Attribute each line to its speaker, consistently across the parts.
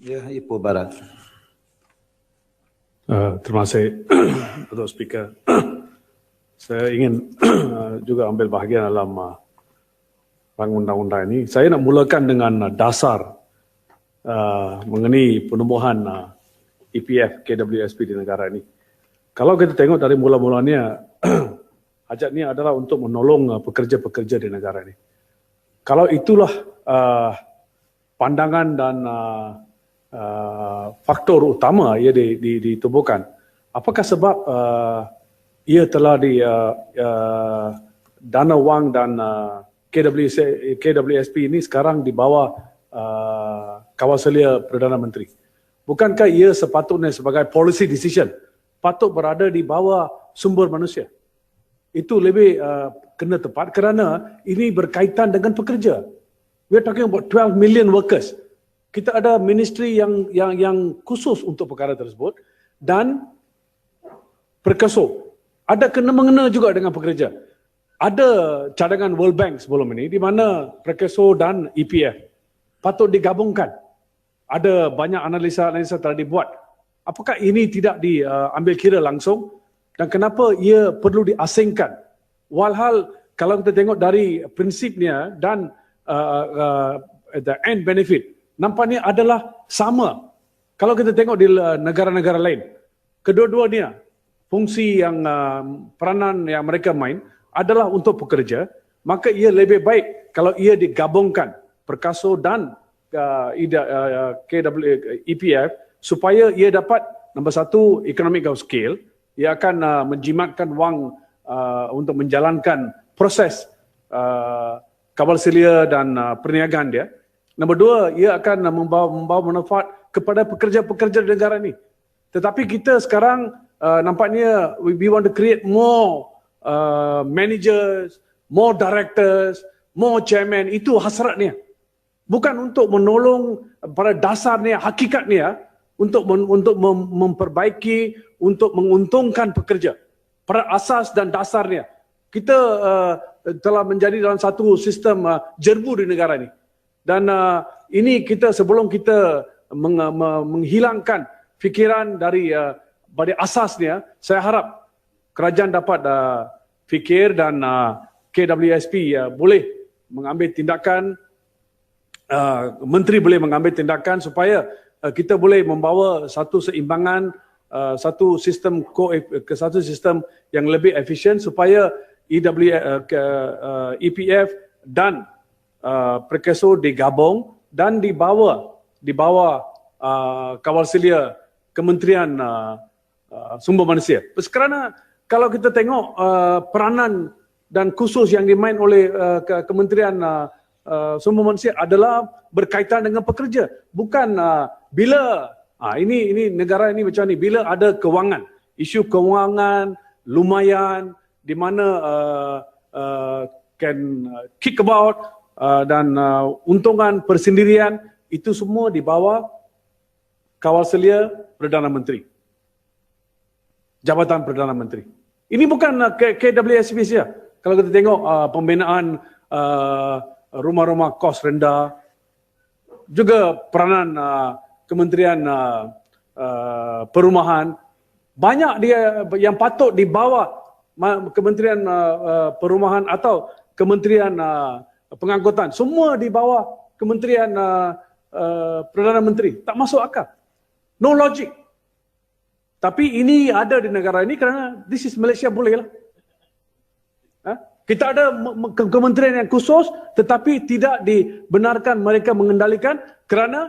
Speaker 1: Ya, Ipoh Barat.
Speaker 2: Uh, terima kasih, Datuk Speaker. Saya ingin uh, juga ambil bahagian dalam uh, rang undang-undang ini. Saya nak mulakan dengan uh, dasar uh, mengenai penubuhan uh, EPF KWSP di negara ini. Kalau kita tengok dari mula-mulanya, hajat ini adalah untuk menolong pekerja-pekerja di negara ini. Kalau itulah uh, pandangan dan uh, uh, faktor utama ia di, di, ditubuhkan. Apakah sebab uh, ia telah di uh, uh, dana wang dan uh, KWSP ini sekarang di bawah uh, kawasalia Perdana Menteri? Bukankah ia sepatutnya sebagai policy decision patut berada di bawah sumber manusia? Itu lebih uh, kena tepat kerana ini berkaitan dengan pekerja. We are talking about 12 million workers kita ada ministry yang yang yang khusus untuk perkara tersebut dan perkeso ada kena mengena juga dengan pekerja. Ada cadangan World Bank sebelum ini di mana perkeso dan EPF patut digabungkan. Ada banyak analisa-analisa telah dibuat. Apakah ini tidak diambil kira langsung? Dan kenapa ia perlu diasingkan? Walhal kalau kita tengok dari prinsipnya dan uh, uh, the end benefit nampaknya adalah sama. Kalau kita tengok di uh, negara-negara lain, kedua-duanya fungsi yang uh, peranan yang mereka main adalah untuk pekerja, maka ia lebih baik kalau ia digabungkan perkaso dan uh, uh, KW, EPF supaya ia dapat nombor satu economic of scale, ia akan uh, menjimatkan wang uh, untuk menjalankan proses uh, kapal selia dan uh, perniagaan dia. Nombor dua, ia akan membawa, membawa manfaat kepada pekerja-pekerja negara ini. Tetapi kita sekarang uh, nampaknya we, we want to create more uh, managers, more directors, more chairman. Itu hasratnya. Bukan untuk menolong pada dasarnya, hakikatnya untuk men, untuk mem, memperbaiki, untuk menguntungkan pekerja. Pada asas dan dasarnya. Kita uh, telah menjadi dalam satu sistem uh, jerbu di negara ini. Dan uh, ini kita sebelum kita meng, uh, menghilangkan fikiran dari uh, pada asasnya, saya harap kerajaan dapat uh, fikir dan uh, KWSP uh, boleh mengambil tindakan, uh, menteri boleh mengambil tindakan supaya uh, kita boleh membawa satu seimbangan, uh, satu sistem ke satu sistem yang lebih efisien supaya EW, uh, uh, EPF dan Uh, perkeso digabung dan dibawa di bawah uh, kawal selia Kementerian uh, uh, Sumber Manusia. Kerana kalau kita tengok uh, peranan dan khusus yang dimain oleh uh, Kementerian uh, uh, Sumber Manusia adalah berkaitan dengan pekerja. Bukan uh, bila uh, ini ini negara ini macam ni bila ada kewangan, isu kewangan lumayan di mana uh, uh, can kick about Uh, dan uh, untungan persendirian itu semua di bawah kawal selia Perdana Menteri. Jabatan Perdana Menteri. Ini bukan uh, KWSP saja. Kalau kita tengok uh, pembinaan uh, rumah-rumah kos rendah, juga peranan uh, Kementerian uh, uh, Perumahan, banyak dia yang patut di bawah Kementerian uh, uh, Perumahan atau Kementerian uh, pengangkutan. Semua di bawah kementerian uh, uh, perdana menteri. Tak masuk akal. No logic. Tapi ini ada di negara ini kerana this is Malaysia boleh lah. Ha? kita ada kementerian yang khusus tetapi tidak dibenarkan mereka mengendalikan kerana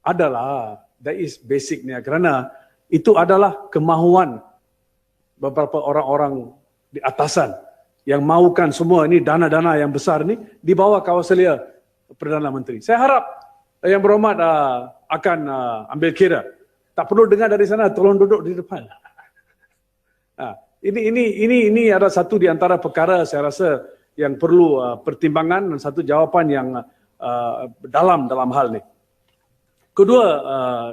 Speaker 2: adalah that is basicnya kerana itu adalah kemahuan beberapa orang-orang di atasan yang maukan semua ini dana-dana yang besar ni di bawah kawasalia Perdana Menteri. Saya harap yang berhormat uh, akan uh, ambil kira. Tak perlu dengar dari sana, tolong duduk di depan. Uh, ini ini ini ini ada satu di antara perkara saya rasa yang perlu uh, pertimbangan dan satu jawapan yang uh, dalam dalam hal ni. Kedua, uh,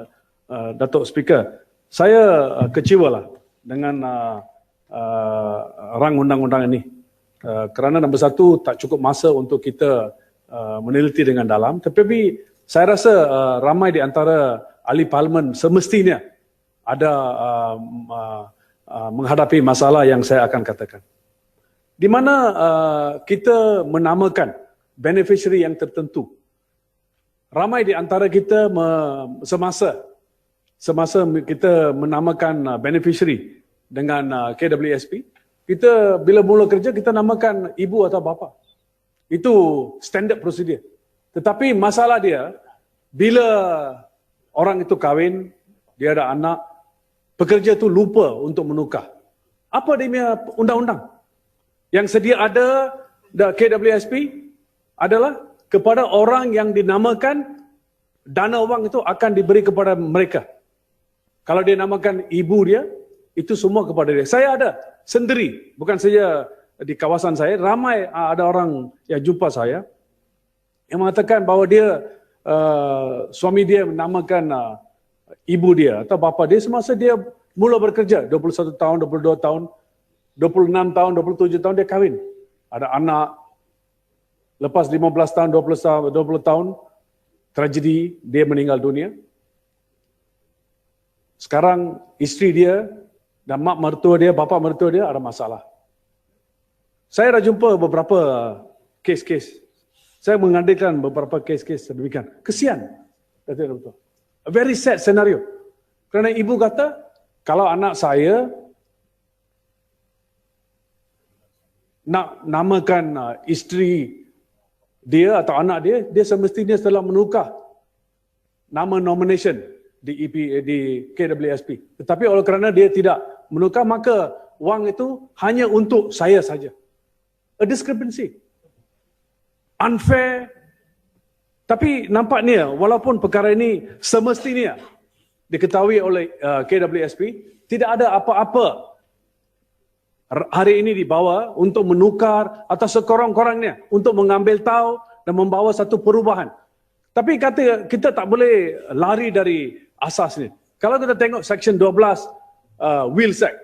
Speaker 2: uh, Datuk Speaker, saya uh, kecewa lah dengan uh, uh, rang undang-undang ini. Uh, kerana nombor satu tak cukup masa untuk kita uh, meneliti dengan dalam tetapi saya rasa uh, ramai di antara ahli parlimen semestinya ada uh, uh, uh, menghadapi masalah yang saya akan katakan. Di mana uh, kita menamakan beneficiary yang tertentu. Ramai di antara kita me, semasa semasa kita menamakan uh, beneficiary dengan uh, KWSP, kita bila mula kerja kita namakan ibu atau bapa. Itu standard prosedur. Tetapi masalah dia bila orang itu kahwin, dia ada anak, pekerja itu lupa untuk menukar. Apa dia punya undang-undang? Yang sedia ada the KWSP adalah kepada orang yang dinamakan dana wang itu akan diberi kepada mereka. Kalau dia namakan ibu dia, itu semua kepada dia. Saya ada sendiri, bukan saja di kawasan saya, ramai ah, ada orang yang jumpa saya yang mengatakan bahawa dia uh, suami dia menamakan uh, ibu dia atau bapa dia semasa dia mula bekerja 21 tahun, 22 tahun, 26 tahun, 27 tahun dia kahwin. Ada anak lepas 15 tahun, 20 tahun, 20 tahun tragedi dia meninggal dunia. Sekarang isteri dia dan mak mertua dia, bapa mertua dia ada masalah. Saya dah jumpa beberapa kes-kes. Saya mengandalkan beberapa kes-kes sedemikian. Kesian. Betul-betul. A very sad scenario. Kerana ibu kata, kalau anak saya nak namakan uh, isteri dia atau anak dia, dia semestinya telah menukar nama nomination di EP di KWSP. Tetapi oleh kerana dia tidak menukar maka wang itu hanya untuk saya saja. A discrepancy. Unfair. Tapi nampaknya walaupun perkara ini semestinya diketahui oleh uh, KWSP, tidak ada apa-apa hari ini dibawa untuk menukar atau sekorang-korangnya untuk mengambil tahu dan membawa satu perubahan. Tapi kata kita tak boleh lari dari asas ni. Kalau kita tengok section 12 uh, Wills Act,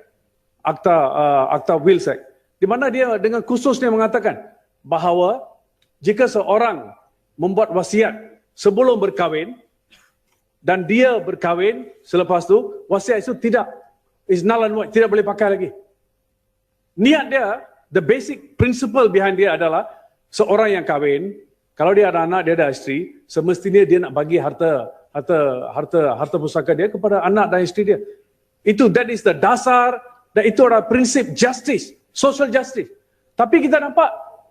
Speaker 2: Akta uh, Akta Wills Act, di mana dia dengan khususnya mengatakan bahawa jika seorang membuat wasiat sebelum berkahwin dan dia berkahwin selepas tu wasiat itu tidak is null and void, tidak boleh pakai lagi. Niat dia, the basic principle behind dia adalah seorang yang kahwin, kalau dia ada anak, dia ada isteri, semestinya dia nak bagi harta harta harta harta pusaka dia kepada anak dan isteri dia. Itu that is the dasar dan itu adalah prinsip justice, social justice. Tapi kita nampak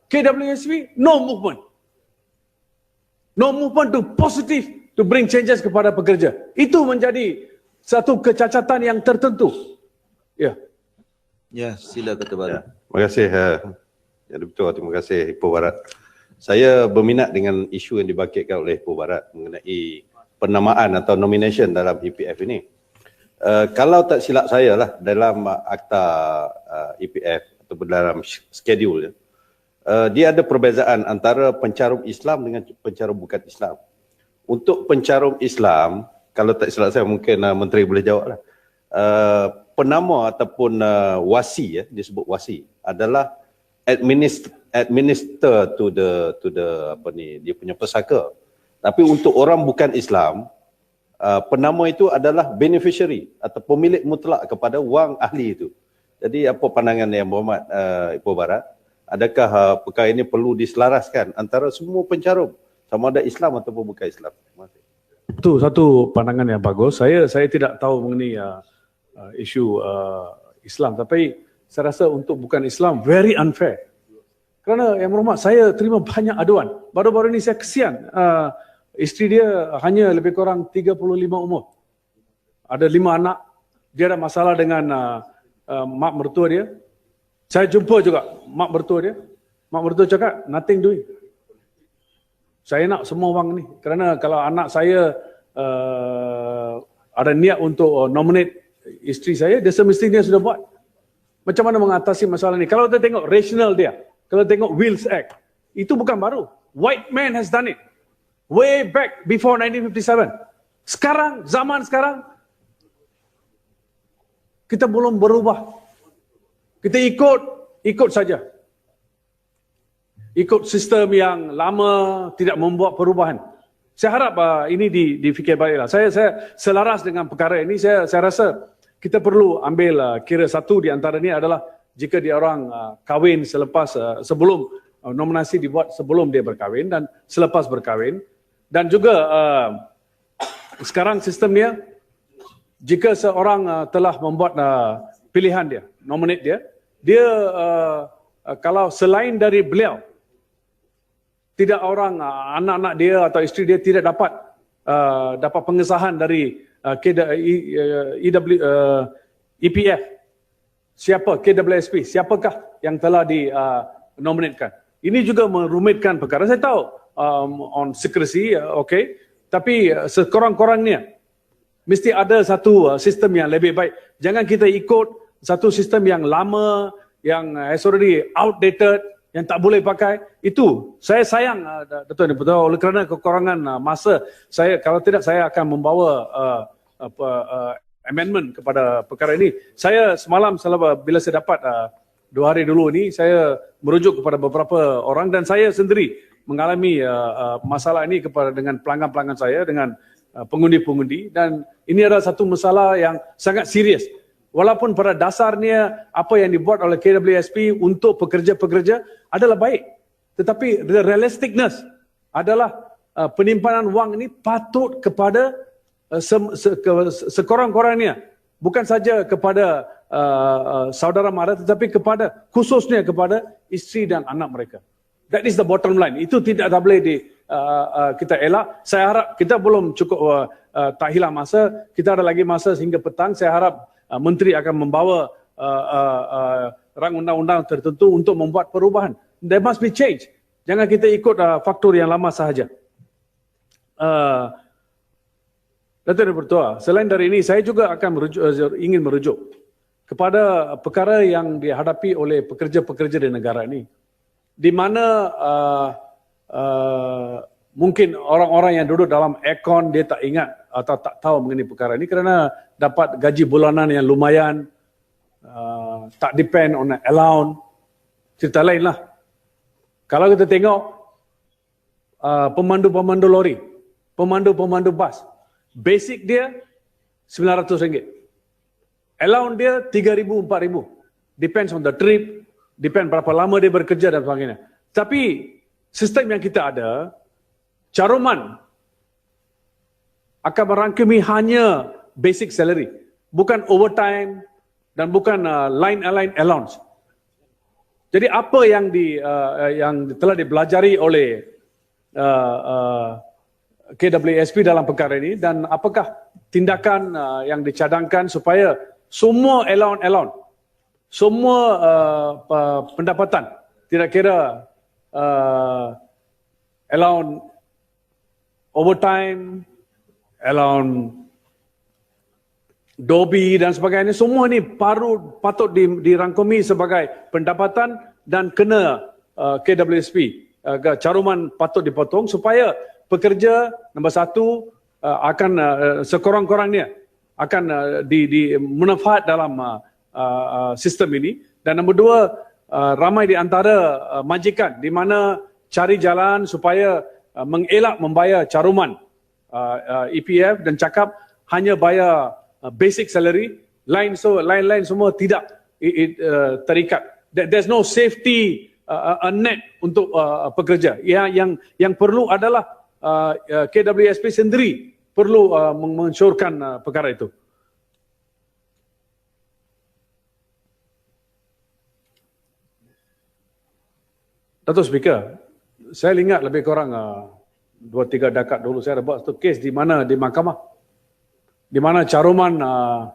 Speaker 2: KWSP no movement. No movement to positive to bring changes kepada pekerja. Itu menjadi satu kecacatan yang tertentu. Ya.
Speaker 1: Ya, sila kata Barat.
Speaker 3: Ya, terima kasih. Uh, ya, betul. Terima kasih Ipoh Barat. Saya berminat dengan isu yang dibangkitkan oleh Ipoh Barat mengenai penamaan atau nomination dalam EPF ini. Uh, kalau tak silap saya lah dalam akta uh, EPF ataupun dalam schedule uh, dia ada perbezaan antara pencarum Islam dengan pencarum bukan Islam. Untuk pencarum Islam, kalau tak silap saya mungkin uh, menteri boleh jawab lah. Uh, penama ataupun uh, wasi ya disebut wasi adalah administer administer to the to the apa ni dia punya pesaka tapi untuk orang bukan Islam, uh, penama itu adalah beneficiary atau pemilik mutlak kepada wang ahli itu. Jadi apa pandangan yang Muhammad uh, Ipoh Barat? Adakah uh, perkara ini perlu diselaraskan antara semua pencarum sama ada Islam ataupun bukan Islam?
Speaker 2: Itu satu pandangan yang bagus. Saya saya tidak tahu mengenai uh, uh, isu uh, Islam tapi saya rasa untuk bukan Islam very unfair. Kerana yang berhormat saya terima banyak aduan. Baru-baru ini saya kesian uh, Isteri dia hanya lebih kurang 35 umur. Ada lima anak. Dia ada masalah dengan uh, uh, mak mertua dia. Saya jumpa juga mak mertua dia. Mak mertua cakap, nothing doing. Saya nak semua wang ni. Kerana kalau anak saya uh, ada niat untuk uh, nominate isteri saya, dia semestinya sudah buat. Macam mana mengatasi masalah ni? Kalau kita tengok rational dia, kalau tengok Wills Act, itu bukan baru. White man has done it way back before 1957. Sekarang, zaman sekarang, kita belum berubah. Kita ikut, ikut saja. Ikut sistem yang lama tidak membuat perubahan. Saya harap uh, ini di, difikir baliklah. Saya saya selaras dengan perkara ini. Saya saya rasa kita perlu ambil uh, kira satu di antara ini adalah jika dia orang uh, kahwin selepas uh, sebelum uh, nominasi dibuat sebelum dia berkahwin dan selepas berkahwin dan juga uh, sekarang sistemnya jika seorang uh, telah membuat uh, pilihan dia, nominate dia, dia uh, uh, kalau selain dari beliau tidak orang uh, anak-anak dia atau isteri dia tidak dapat uh, dapat pengesahan dari uh, uh, EW, uh, EPF siapa KWSP siapakah yang telah di uh, nominatekan? Ini juga merumitkan perkara. Saya tahu um, on secrecy uh, okay? Tapi uh, sekurang-kurangnya mesti ada satu uh, sistem yang lebih baik. Jangan kita ikut satu sistem yang lama yang has already outdated yang tak boleh pakai. Itu saya sayang Ini Betul oleh kerana kekurangan masa saya kalau tidak saya akan membawa uh, apa uh, amendment kepada perkara ini. Saya semalam selalu bila saya dapat uh, dua hari dulu ini saya merujuk kepada beberapa orang dan saya sendiri mengalami uh, uh, masalah ini kepada dengan pelanggan-pelanggan saya dengan uh, pengundi-pengundi. Dan ini adalah satu masalah yang sangat serius. Walaupun pada dasarnya apa yang dibuat oleh KWSP untuk pekerja-pekerja adalah baik tetapi the realisticness adalah uh, penyimpanan wang ini patut kepada uh, sekurang-kurangnya bukan saja kepada uh, uh, saudara mara tetapi kepada khususnya kepada isteri dan anak mereka that is the bottom line itu tidak tak boleh di uh, uh, kita elak saya harap kita belum cukup uh, uh, tak hilang masa kita ada lagi masa sehingga petang saya harap uh, menteri akan membawa uh, uh, uh, rang undang-undang tertentu untuk membuat perubahan. There must be change. Jangan kita ikut uh, faktor yang lama sahaja. Uh, Datuk Bertua, selain dari ini saya juga akan merujuk, uh, ingin merujuk kepada perkara yang dihadapi oleh pekerja-pekerja di negara ini. Di mana uh, uh, mungkin orang-orang yang duduk dalam aircon dia tak ingat atau tak tahu mengenai perkara ini kerana dapat gaji bulanan yang lumayan, uh, tak depend on allowance, cerita lain lah. Kalau kita tengok uh, pemandu-pemandu lori, pemandu-pemandu bas, basic dia RM900. Allowance dia RM3,000, RM4,000. Depends on the trip, depend berapa lama dia bekerja dan sebagainya. Tapi sistem yang kita ada, caruman akan merangkumi hanya basic salary, bukan overtime dan bukan uh, line line allowance. Jadi apa yang di uh, yang telah dipelajari oleh uh, uh, KWSP dalam perkara ini dan apakah tindakan uh, yang dicadangkan supaya semua allowance allowance semua uh, pendapatan. Tidak kira uh, allowance overtime allowance Dobi dan sebagainya. Semua ni paru patut dirangkumi sebagai pendapatan dan kena uh, KWSP uh, caruman patut dipotong supaya pekerja nombor satu uh, akan uh, sekurang-kurangnya akan uh, di, di manfaat dalam uh, uh, sistem ini dan nombor dua uh, ramai di antara uh, majikan di mana cari jalan supaya uh, mengelak membayar caruman uh, uh, EPF dan cakap hanya bayar uh, basic salary, lain so lain-lain semua tidak it, it, uh, terikat. There's no safety uh, a net untuk uh, pekerja. Yang yang yang perlu adalah uh, uh KWSP sendiri perlu uh, mensyorkan uh, perkara itu. Datuk Speaker, saya ingat lebih kurang uh, dua tiga dekat dulu saya ada buat satu kes di mana di mahkamah. Di mana caruman uh,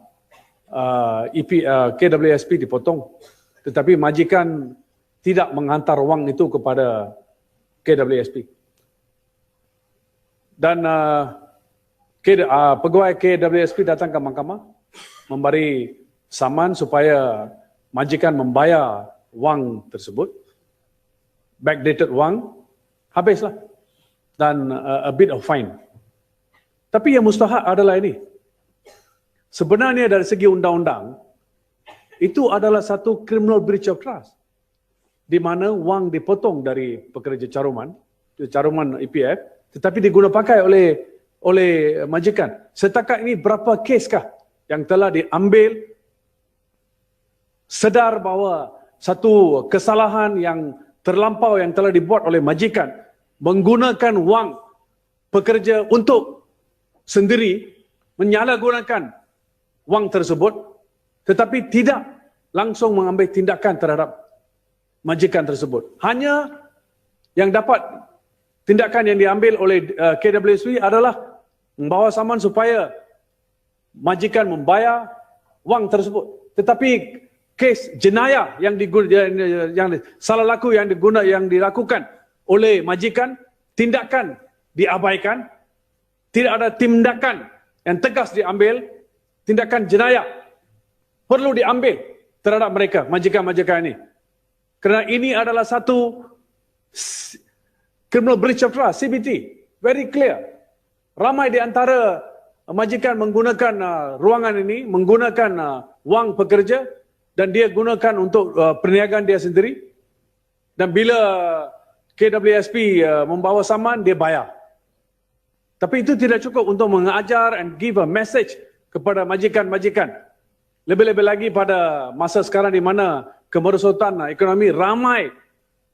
Speaker 2: uh, EP, uh, KWSP dipotong. Tetapi majikan tidak menghantar wang itu kepada KWSP. Dan uh, uh, pegawai KWSP datang ke mahkamah memberi saman supaya majikan membayar wang tersebut backdated wang habislah dan uh, a bit of fine. Tapi yang mustahak adalah ini. Sebenarnya dari segi undang-undang, itu adalah satu criminal breach of trust. Di mana wang dipotong dari pekerja caruman, caruman EPF, tetapi diguna pakai oleh oleh majikan. Setakat ini berapa keskah yang telah diambil sedar bahawa satu kesalahan yang terlampau yang telah dibuat oleh majikan menggunakan wang pekerja untuk sendiri menyalahgunakan wang tersebut tetapi tidak langsung mengambil tindakan terhadap majikan tersebut. Hanya yang dapat tindakan yang diambil oleh uh, KWSP adalah membawa saman supaya majikan membayar wang tersebut. Tetapi kes jenayah yang diguna, yang, yang salah laku yang diguna yang dilakukan oleh majikan tindakan diabaikan tidak ada tindakan yang tegas diambil tindakan jenayah perlu diambil terhadap mereka majikan-majikan ini. Kerana ini adalah satu criminal breach of trust CBT very clear. Ramai di antara majikan menggunakan uh, ruangan ini menggunakan uh, wang pekerja dan dia gunakan untuk uh, perniagaan dia sendiri. Dan bila KWSP uh, membawa saman dia bayar. Tapi itu tidak cukup untuk mengajar and give a message kepada majikan-majikan. Lebih-lebih lagi pada masa sekarang di mana kemerosotan ekonomi ramai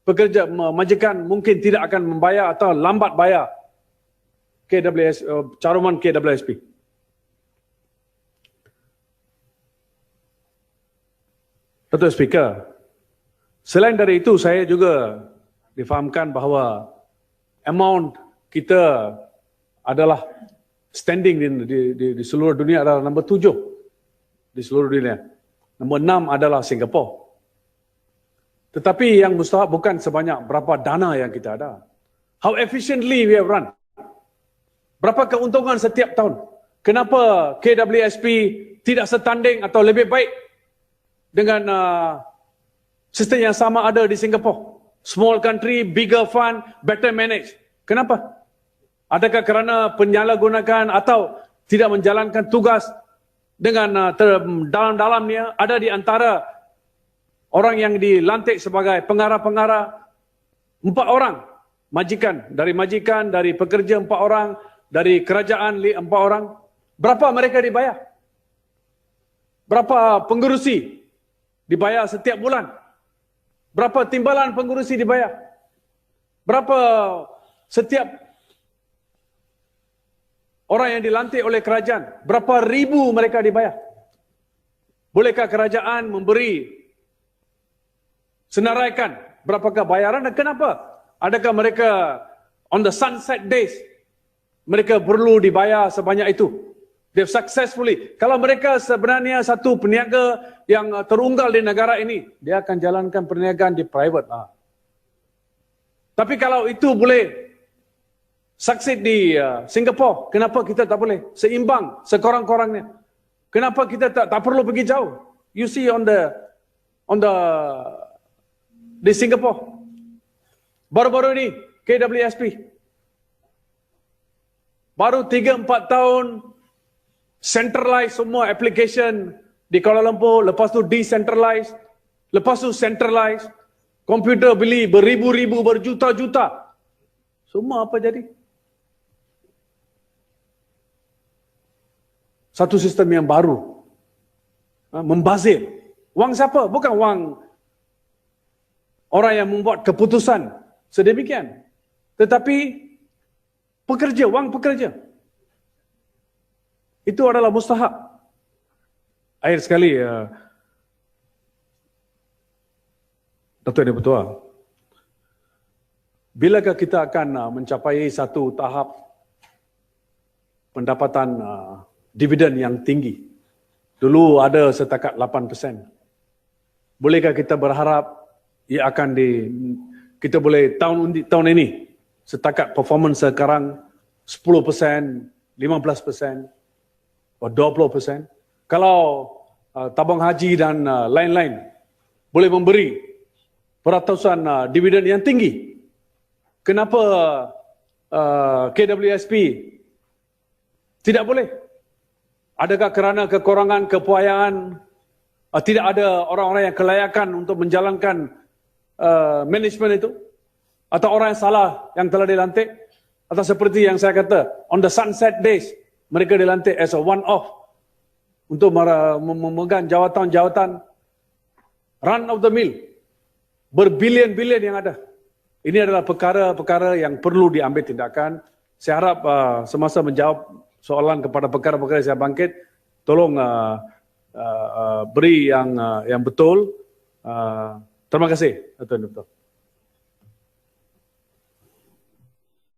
Speaker 2: pekerja majikan mungkin tidak akan membayar atau lambat bayar KWS uh, caruman KWSP. Datuk Speaker, selain dari itu saya juga difahamkan bahawa amount kita adalah standing di, di, di, di seluruh dunia adalah nombor tujuh di seluruh dunia. Nombor enam adalah Singapura. Tetapi yang mustahak bukan sebanyak berapa dana yang kita ada. How efficiently we have run. Berapa keuntungan setiap tahun. Kenapa KWSP tidak setanding atau lebih baik dengan uh, sistem yang sama ada di Singapura. Small country, bigger fund, better manage. Kenapa? Adakah kerana penyalahgunakan atau tidak menjalankan tugas dengan uh, dalam-dalamnya ada di antara orang yang dilantik sebagai pengarah-pengarah empat orang majikan dari majikan dari pekerja empat orang dari kerajaan empat orang berapa mereka dibayar berapa pengurusi dibayar setiap bulan berapa timbalan pengurusi dibayar berapa setiap orang yang dilantik oleh kerajaan berapa ribu mereka dibayar bolehkah kerajaan memberi senaraikan berapakah bayaran dan kenapa? Adakah mereka on the sunset days mereka perlu dibayar sebanyak itu? They've successfully. Kalau mereka sebenarnya satu peniaga yang terunggal di negara ini, dia akan jalankan perniagaan di private. Ah. Tapi kalau itu boleh succeed di uh, Singapore, kenapa kita tak boleh? Seimbang, sekorang-korangnya. Kenapa kita tak tak perlu pergi jauh? You see on the on the di Singapura. Baru-baru ini KWSP. Baru 3-4 tahun centralize semua application di Kuala Lumpur, lepas tu decentralize, lepas tu centralize, komputer beli beribu-ribu, berjuta-juta. Semua apa jadi? Satu sistem yang baru. Ha, membazir. Wang siapa? Bukan wang orang yang membuat keputusan sedemikian. Tetapi pekerja, wang pekerja. Itu adalah mustahak. Akhir sekali, uh, Datuk Yang Bertuah, bilakah kita akan uh, mencapai satu tahap pendapatan uh, dividen yang tinggi? Dulu ada setakat 8%. Bolehkah kita berharap ia akan di kita boleh tahun tahun ini setakat performance sekarang 10%, 15%, atau 20%. Kalau uh, tabung haji dan uh, lain-lain boleh memberi peratusan uh, dividen yang tinggi. Kenapa uh, KWSP tidak boleh? Adakah kerana kekurangan kepuayaan, uh, tidak ada orang-orang yang kelayakan untuk menjalankan uh, management itu atau orang yang salah yang telah dilantik Atau seperti yang saya kata, on the sunset days, mereka dilantik as a one-off untuk mera- mem- memegang jawatan-jawatan run of the mill berbilion-bilion yang ada. Ini adalah perkara-perkara yang perlu diambil tindakan. Saya harap uh, semasa menjawab soalan kepada perkara-perkara saya bangkit, tolong uh, uh, uh, beri yang uh, yang betul. Uh, terima kasih, Tuan Doktor.